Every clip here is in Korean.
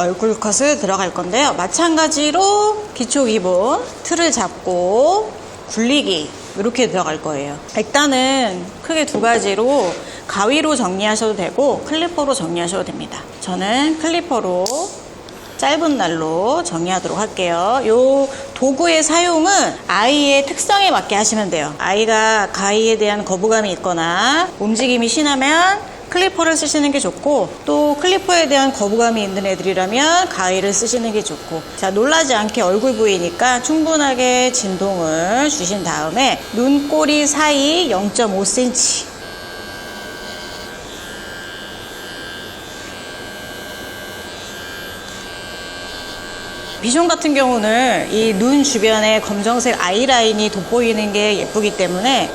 얼굴 컷을 들어갈 건데요. 마찬가지로 기초 기본 틀을 잡고 굴리기 이렇게 들어갈 거예요. 일단은 크게 두 가지로 가위로 정리하셔도 되고 클리퍼로 정리하셔도 됩니다. 저는 클리퍼로 짧은 날로 정리하도록 할게요. 요 도구의 사용은 아이의 특성에 맞게 하시면 돼요. 아이가 가위에 대한 거부감이 있거나 움직임이 심하면 클리퍼를 쓰시는 게 좋고 또 클리퍼에 대한 거부감이 있는 애들이라면 가위를 쓰시는 게 좋고 자 놀라지 않게 얼굴 부위니까 충분하게 진동을 주신 다음에 눈꼬리 사이 0.5cm 비숑 같은 경우는 이 눈 주변에 검정색 아이라인이 돋보이는 게 예쁘기 때문에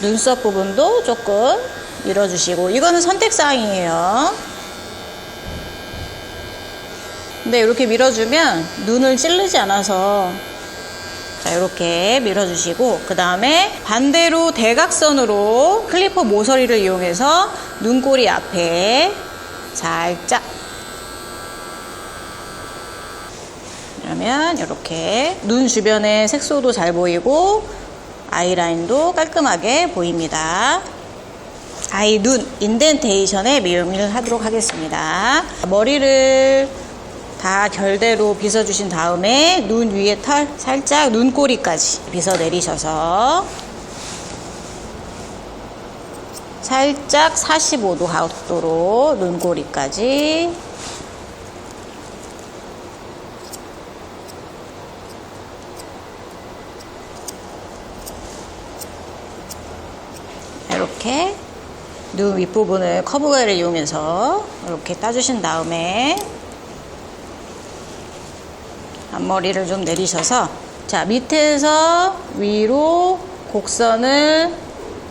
눈썹 부분도 조금 밀어주시고 이거는 선택사항이에요. 근데 이렇게 밀어주면 눈을 찌르지 않아서 자 이렇게 밀어주시고 그 다음에 반대로 대각선으로 클리퍼 모서리를 이용해서 눈꼬리 앞에 살짝. 그러면 이렇게 눈 주변에 색소도 잘 보이고 아이라인도 깔끔하게 보입니다. 아이 눈 인덴테이션에 미용을 하도록 하겠습니다. 머리를 다 결대로 빗어주신 다음에 눈 위에 털 살짝 눈꼬리까지 빗어 내리셔서 살짝 45도 각도로 눈꼬리까지 이렇게 눈 윗부분을 커브가이를 이용해서 이렇게 따주신 다음에 앞머리를 좀 내리셔서 자 밑에서 위로 곡선을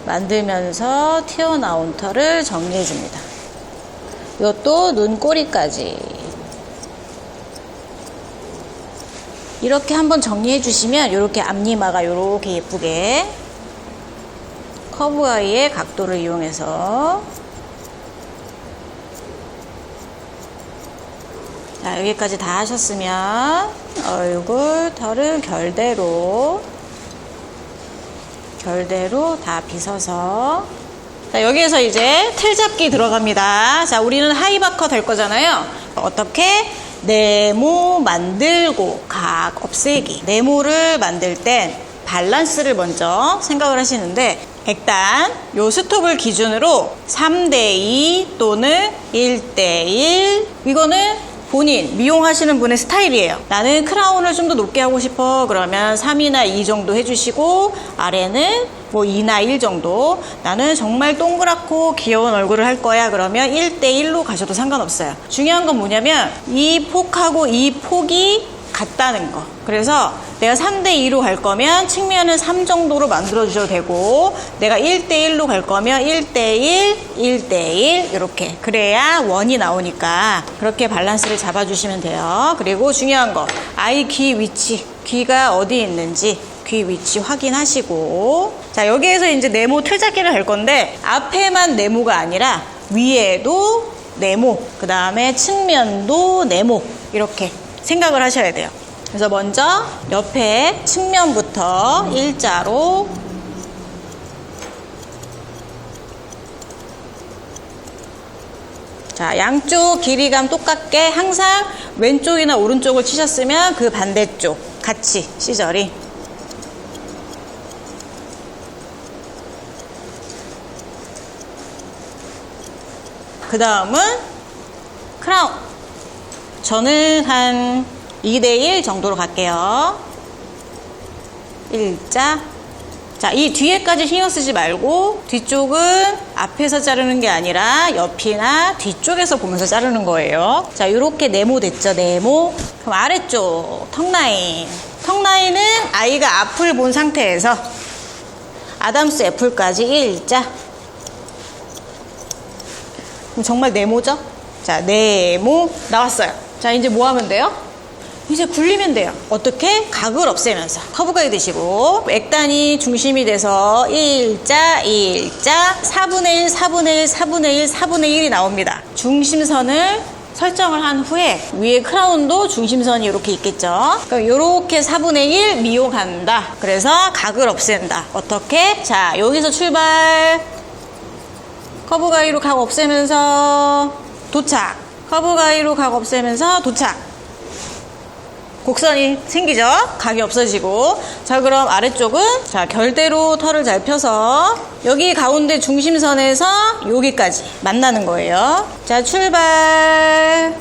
만들면서 튀어나온 털을 정리해 줍니다. 이것도 눈꼬리까지 이렇게 한번 정리해 주시면 이렇게 앞니마가 이렇게 예쁘게 커브 아이의 각도를 이용해서 자, 여기까지 다 하셨으면 얼굴 털을 결대로 결대로 다 빗어서 자, 여기에서 이제 틀 잡기 들어갑니다. 자, 우리는 하이바커 될 거잖아요. 어떻게? 네모 만들고 각 없애기. 네모를 만들 땐 밸런스를 먼저 생각을 하시는데 일단 요 스톱을 기준으로 3대2 또는 1대1 이거는 본인 미용하시는 분의 스타일이에요. 나는 크라운을 좀 더 높게 하고 싶어. 그러면 3이나 2 정도 해주시고 아래는 뭐 2나 1 정도. 나는 정말 동그랗고 귀여운 얼굴을 할 거야. 그러면 1대1로 가셔도 상관없어요. 중요한 건 뭐냐면 이 폭하고 이 폭이 같다는 거. 그래서 내가 3대2로 갈 거면 측면을 3 정도로 만들어 주셔도 되고 내가 1대1로 갈 거면 1대1, 1대1 이렇게 그래야 원이 나오니까 그렇게 밸런스를 잡아주시면 돼요. 그리고 중요한 거 아이 귀 위치 귀가 어디 있는지 귀 위치 확인하시고 자 여기에서 이제 네모 틀잡기를 할 건데 앞에만 네모가 아니라 위에도 네모 그 다음에 측면도 네모 이렇게 생각을 하셔야 돼요. 그래서 먼저 옆에 측면부터 일자로 자, 양쪽 길이감 똑같게 항상 왼쪽이나 오른쪽을 치셨으면 그 반대쪽 같이 시저리 그 다음은 크라운 저는 한 2대1 정도로 갈게요. 일자. 자, 이 뒤에까지 신경 쓰지 말고 뒤쪽은 앞에서 자르는 게 아니라 옆이나 뒤쪽에서 보면서 자르는 거예요. 자, 이렇게 네모 됐죠, 네모. 그럼 아래쪽 턱라인. 턱라인은 아이가 앞을 본 상태에서 아담스 애플까지 일자. 정말 네모죠? 자, 네모 나왔어요. 자, 이제 뭐 하면 돼요? 이제 굴리면 돼요. 어떻게? 각을 없애면서. 커브가이 드시고, 액단이 중심이 돼서 일자, 일자, 4분의 1, 4분의 1, 4분의 1, 4분의 1이 나옵니다. 중심선을 설정을 한 후에 위에 크라운도 중심선이 이렇게 있겠죠. 그럼 이렇게 4분의 1 미용한다. 그래서 각을 없앤다. 어떻게? 자, 여기서 출발. 커브 가위로 각 없애면서 도착. 커브 가위로 각 없애면서 도착. 곡선이 생기죠? 각이 없어지고. 자, 그럼 아래쪽은 자, 결대로 털을 잘 펴서 여기 가운데 중심선에서 여기까지 만나는 거예요. 자, 출발.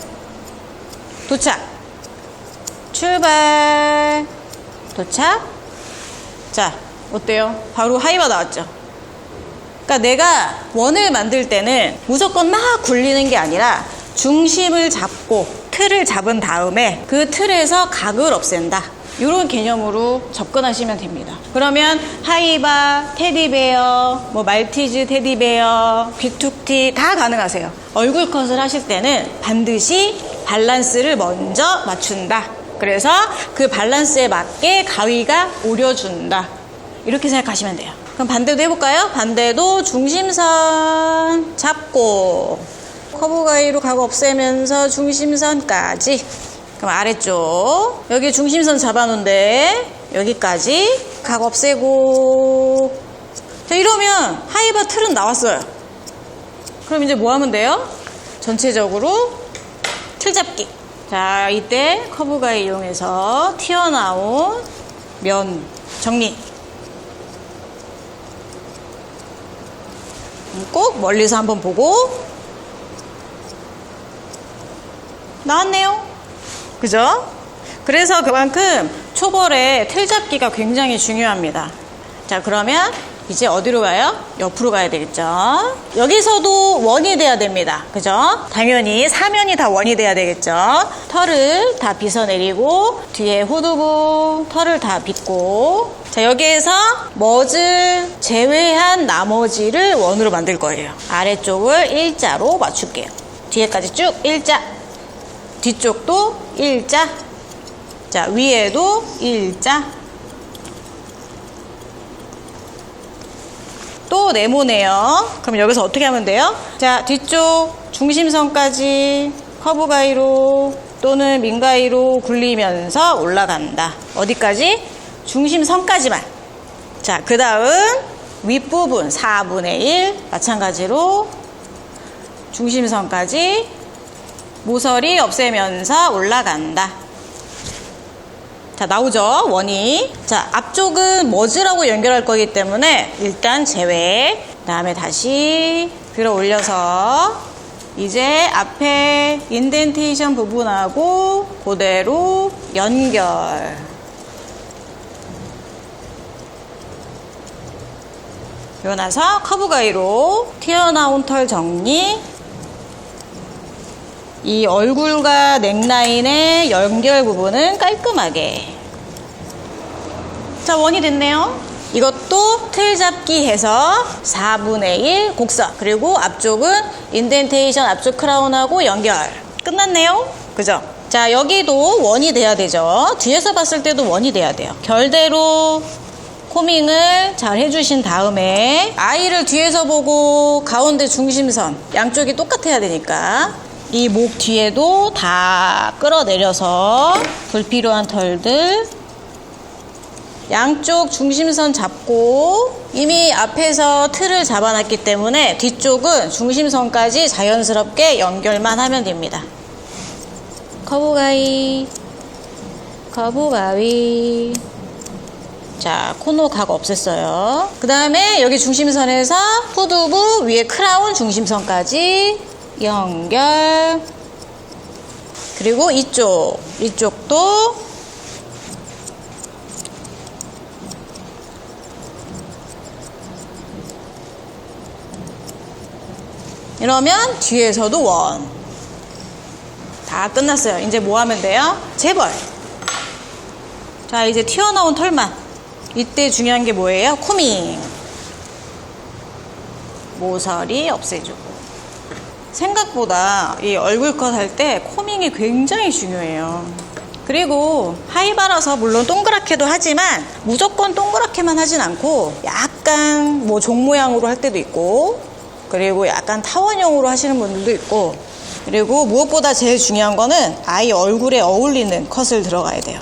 도착. 출발. 도착. 자, 어때요? 바로 하이바 나왔죠? 그러니까 내가 원을 만들 때는 무조건 막 굴리는 게 아니라 중심을 잡고 틀을 잡은 다음에 그 틀에서 각을 없앤다. 이런 개념으로 접근하시면 됩니다. 그러면 하이바, 테디베어, 뭐 말티즈 테디베어, 귀툭티 다 가능하세요. 얼굴 컷을 하실 때는 반드시 밸런스를 먼저 맞춘다. 그래서 그 밸런스에 맞게 가위가 오려준다. 이렇게 생각하시면 돼요. 그럼 반대도 해볼까요? 반대도 중심선 잡고 커브 가위로 각 없애면서 중심선까지. 그럼 아래쪽. 여기 중심선 잡아놓은데 여기까지 각 없애고. 자 이러면 하이바 틀은 나왔어요. 그럼 이제 뭐 하면 돼요? 전체적으로 틀 잡기. 자 이때 커브 가위 이용해서 튀어나온 면 정리. 꼭 멀리서 한번 보고 나왔네요. 그죠? 그래서 그만큼 초벌의 틀 잡기가 굉장히 중요합니다. 자, 그러면 이제 어디로 가요? 옆으로 가야 되겠죠? 여기서도 원이 돼야 됩니다. 그죠? 당연히 사면이 다 원이 돼야 되겠죠? 털을 다 빗어내리고 뒤에 후두부 털을 다 빗고 자, 여기에서 머즈 제외한 나머지를 원으로 만들 거예요. 아래쪽을 일자로 맞출게요. 뒤에까지 쭉 일자. 뒤쪽도 일자. 자, 위에도 일자. 또 네모네요. 그럼 여기서 어떻게 하면 돼요? 자, 뒤쪽 중심선까지 커브 가위로 또는 민 가위로 굴리면서 올라간다. 어디까지? 중심선까지만. 자, 그 다음 윗부분 4분의 1 마찬가지로 중심선까지 모서리 없애면서 올라간다. 자, 나오죠? 원이. 자, 앞쪽은 머즈라고 연결할 거기 때문에 일단 제외. 그 다음에 다시 들어 올려서 이제 앞에 인덴테이션 부분하고 그대로 연결. 그러고 나서 커브 가위로 튀어나온 털 정리. 이 얼굴과 넥라인의 연결 부분은 깔끔하게. 자, 원이 됐네요. 이것도 틀 잡기 해서 4분의 1 곡선. 그리고 앞쪽은 인덴테이션 앞쪽 크라운하고 연결. 끝났네요. 그죠? 자, 여기도 원이 돼야 되죠. 뒤에서 봤을 때도 원이 돼야 돼요. 결대로 코밍을 잘 해주신 다음에 아이를 뒤에서 보고 가운데 중심선 양쪽이 똑같아야 되니까 이 목 뒤에도 다 끌어내려서 불필요한 털들 양쪽 중심선 잡고 이미 앞에서 틀을 잡아놨기 때문에 뒤쪽은 중심선까지 자연스럽게 연결만 하면 됩니다. 커브 가위 커브 가위 자, 코너 각 없앴어요. 그 다음에 여기 중심선에서 후두부 위에 크라운 중심선까지 연결. 그리고 이쪽, 이쪽도 이러면 뒤에서도 원. 다 끝났어요. 이제 뭐 하면 돼요? 재벌. 자, 이제 튀어나온 털만. 이때 중요한 게 뭐예요? 코밍. 모서리 없애주고. 생각보다 이 얼굴 컷 할 때 코밍이 굉장히 중요해요. 그리고 하이바라서 물론 동그랗게도 하지만 무조건 동그랗게만 하진 않고 약간 뭐 종 모양으로 할 때도 있고 그리고 약간 타원형으로 하시는 분들도 있고 그리고 무엇보다 제일 중요한 거는 아이 얼굴에 어울리는 컷을 들어가야 돼요.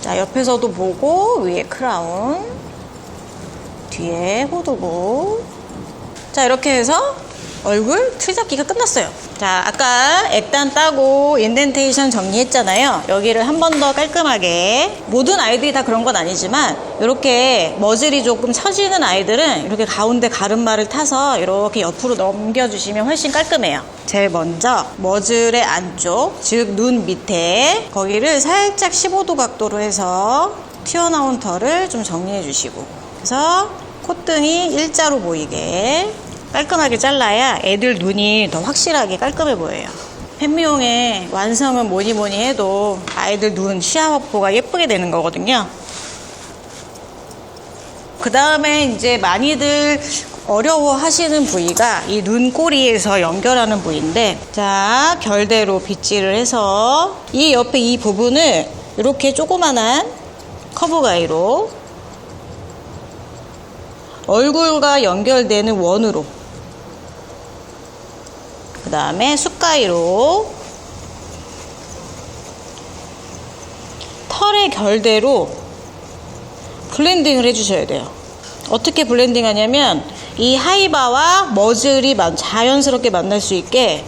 자, 옆에서도 보고 위에 크라운, 뒤에 호두부. 자, 이렇게 해서 얼굴 틀 잡기가 끝났어요. 자, 아까 액단 따고 인덴테이션 정리했잖아요. 여기를 한 번 더 깔끔하게. 모든 아이들이 다 그런 건 아니지만, 이렇게 머즐이 조금 처지는 아이들은 이렇게 가운데 가름마를 타서 이렇게 옆으로 넘겨주시면 훨씬 깔끔해요. 제일 먼저 머즐의 안쪽, 즉 눈 밑에 거기를 살짝 15도 각도로 해서 튀어나온 털을 좀 정리해 주시고 그래서 콧등이 일자로 보이게 깔끔하게 잘라야 애들 눈이 더 확실하게 깔끔해 보여요. 팬미용의 완성은 뭐니 뭐니 해도 아이들 눈 시야 확보가 예쁘게 되는 거거든요. 그 다음에 이제 많이들 어려워 하시는 부위가 이 눈꼬리에서 연결하는 부위인데, 자, 결대로 빗질을 해서 이 옆에 이 부분을 이렇게 조그만한 커브 가위로 얼굴과 연결되는 원으로 그 다음에 숟가위로 털의 결대로 블렌딩을 해주셔야 돼요. 어떻게 블렌딩 하냐면 이 하이바와 머즐이 만- 자연스럽게 만날 수 있게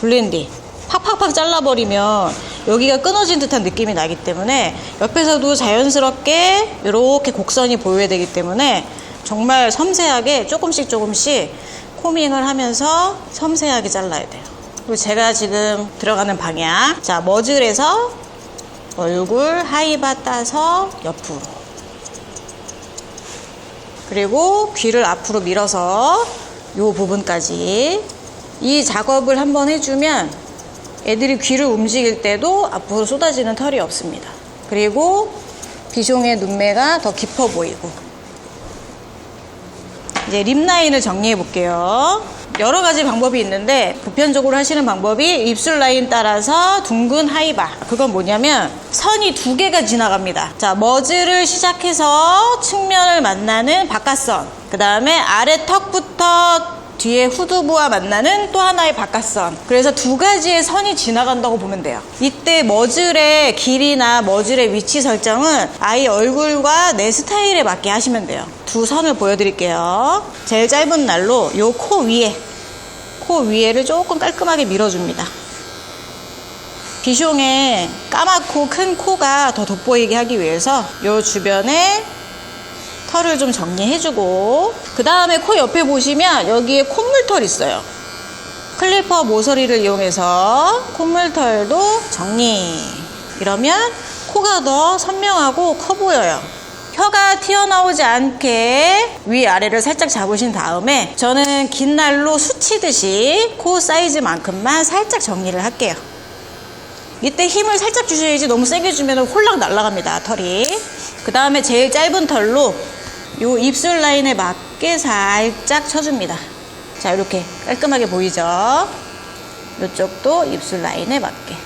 블렌딩 팍팍팍 잘라버리면 여기가 끊어진 듯한 느낌이 나기 때문에 옆에서도 자연스럽게 이렇게 곡선이 보여야 되기 때문에 정말 섬세하게 조금씩 조금씩 코밍을 하면서 섬세하게 잘라야 돼요. 그리고 제가 지금 들어가는 방향 자 머즐에서 얼굴 하이바 따서 옆으로 그리고 귀를 앞으로 밀어서 이 부분까지 이 작업을 한번 해주면 애들이 귀를 움직일 때도 앞으로 쏟아지는 털이 없습니다. 그리고 비숑의 눈매가 더 깊어 보이고 이제 립 라인을 정리해 볼게요. 여러 가지 방법이 있는데 보편적으로 하시는 방법이 입술 라인 따라서 둥근 하이바. 그건 뭐냐면 선이 두 개가 지나갑니다. 자, 머즈를 시작해서 측면을 만나는 바깥선. 그 다음에 아래 턱부터 뒤에 후두부와 만나는 또 하나의 바깥선. 그래서 두 가지의 선이 지나간다고 보면 돼요. 이때 머즐의 길이나 머즐의 위치 설정은 아이 얼굴과 내 스타일에 맞게 하시면 돼요. 두 선을 보여드릴게요. 제일 짧은 날로 요 코 위에, 코 위에를 조금 깔끔하게 밀어줍니다. 비숑의 까맣고 큰 코가 더 돋보이게 하기 위해서 요 주변에 털을 좀 정리해주고 그 다음에 코 옆에 보시면 여기에 콧물털 있어요. 클리퍼 모서리를 이용해서 콧물털도 정리. 이러면 코가 더 선명하고 커 보여요. 혀가 튀어나오지 않게 위아래를 살짝 잡으신 다음에 저는 긴 날로 수치듯이 코 사이즈만큼만 살짝 정리를 할게요. 이때 힘을 살짝 주셔야지 너무 세게 주면 홀랑 날아갑니다 털이. 그 다음에 제일 짧은 털로 요 입술 라인에 맞게 살짝 쳐줍니다 자 이렇게 깔끔하게 보이죠 이쪽도 입술 라인에 맞게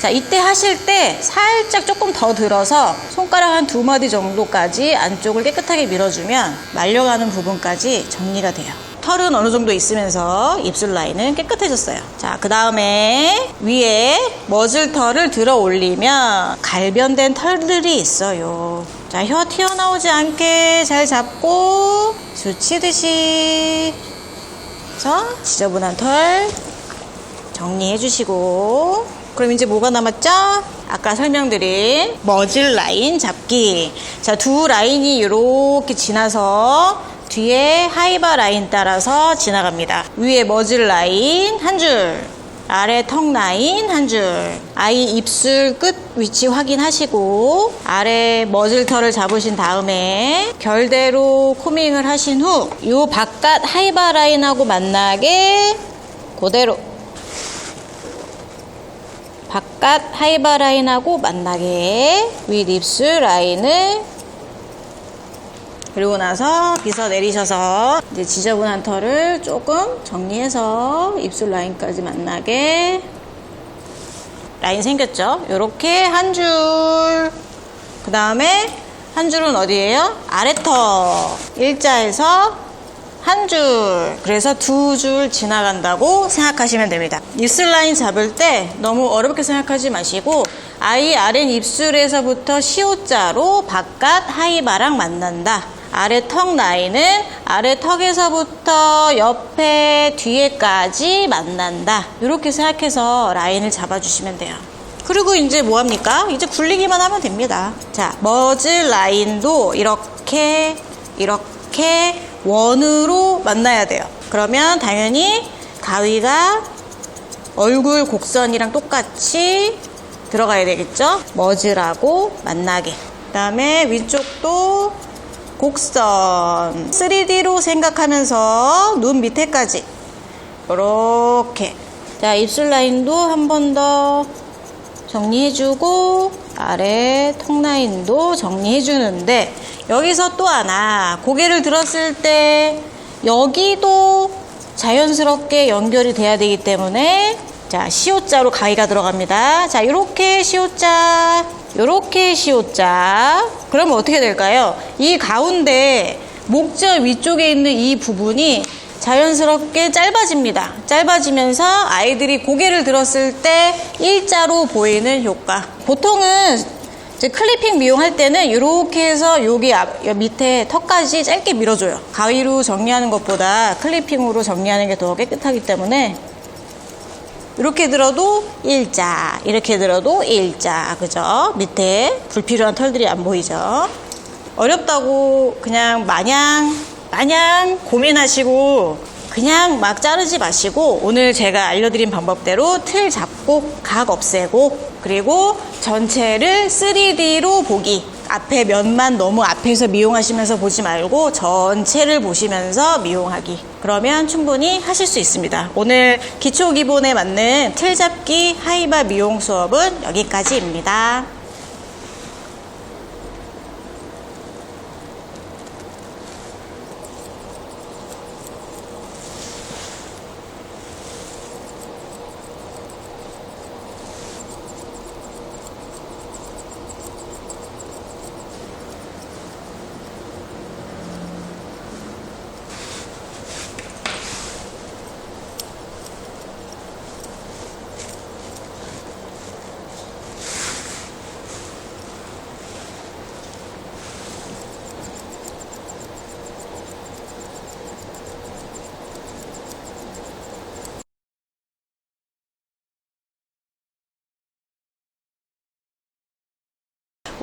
자 이때 하실 때 살짝 조금 더 들어서 손가락 한 두 마디 정도까지 안쪽을 깨끗하게 밀어주면 말려가는 부분까지 정리가 돼요 털은 어느 정도 있으면서 입술 라인은 깨끗해졌어요. 자, 그 다음에 위에 머즐 털을 들어 올리면 갈변된 털들이 있어요. 자, 혀 튀어나오지 않게 잘 잡고 수치듯이. 그래서 지저분한 털 정리해 주시고. 그럼 이제 뭐가 남았죠? 아까 설명드린 머즐 라인 잡기. 자 두 라인이 이렇게 지나서 뒤에 하이바 라인 따라서 지나갑니다. 위에 머즐 라인 한 줄 아래 턱 라인 한 줄. 아이 입술 끝 위치 확인하시고 아래 머즐털을 잡으신 다음에 결대로 코밍을 하신 후이 바깥 하이바 라인하고 만나게 그대로 바깥 하이바 라인하고 만나게 윗 입술 라인을 그리고 나서 빗어 내리셔서 이제 지저분한 털을 조금 정리해서 입술 라인까지 만나게 라인 생겼죠? 이렇게 한 줄. 그 다음에 한 줄은 어디예요? 아래턱. 일자에서 한 줄, 그래서 두 줄 지나간다고 생각하시면 됩니다. 입술 라인 잡을 때 너무 어렵게 생각하지 마시고 아이 아랫 입술에서부터 시옷자로 바깥 하이바랑 만난다. 아래 턱 라인은 아래 턱에서부터 옆에 뒤에까지 만난다. 이렇게 생각해서 라인을 잡아주시면 돼요. 그리고 이제 뭐 합니까? 이제 굴리기만 하면 됩니다. 자, 머즈 라인도 이렇게, 이렇게 원으로 만나야 돼요. 그러면 당연히 가위가 얼굴 곡선이랑 똑같이 들어가야 되겠죠? 머즈라고 만나게. 그 다음에 위쪽도 곡선 3D로 생각하면서 눈 밑에까지. 이렇게. 자 입술 라인도 한 번 더 정리해주고 아래 턱 라인도 정리해주는데 여기서 또 하나. 고개를 들었을 때 여기도 자연스럽게 연결이 돼야 되기 때문에 자 시옷자로 가위가 들어갑니다. 자 이렇게 시옷자 이렇게 시옷자. 그러면 어떻게 될까요? 이 가운데 목젖 위쪽에 있는 이 부분이 자연스럽게 짧아집니다. 짧아지면서 아이들이 고개를 들었을 때 일자로 보이는 효과. 보통은 클리핑 미용할 때는 이렇게 해서 여기 앞, 여 밑에 턱까지 짧게 밀어줘요. 가위로 정리하는 것보다 클리핑으로 정리하는 게 더 깨끗하기 때문에 이렇게 들어도 일자, 이렇게 들어도 일자, 그죠? 밑에 불필요한 털들이 안 보이죠? 어렵다고 그냥 마냥, 마냥 고민하시고 그냥 막 자르지 마시고 오늘 제가 알려드린 방법대로 틀 잡고 각 없애고 그리고 전체를 3D로 보기 앞에 면만 너무 앞에서 미용하시면서 보지 말고 전체를 보시면서 미용하기. 그러면 충분히 하실 수 있습니다. 오늘 기초 기본에 맞는 틀 잡기 하이바 미용 수업은 여기까지입니다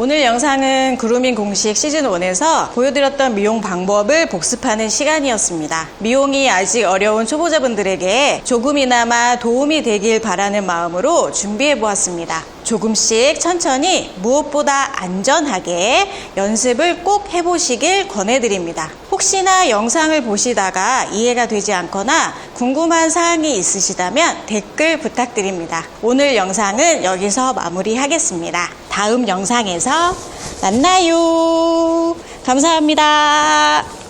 오늘 영상은 그루밍 공식 시즌1에서 보여드렸던 미용 방법을 복습하는 시간이었습니다. 미용이 아직 어려운 초보자분들에게 조금이나마 도움이 되길 바라는 마음으로 준비해 보았습니다. 조금씩 천천히 무엇보다 안전하게 연습을 꼭 해보시길 권해드립니다. 혹시나 영상을 보시다가 이해가 되지 않거나 궁금한 사항이 있으시다면 댓글 부탁드립니다. 오늘 영상은 여기서 마무리하겠습니다. 다음 영상에서 만나요. 감사합니다.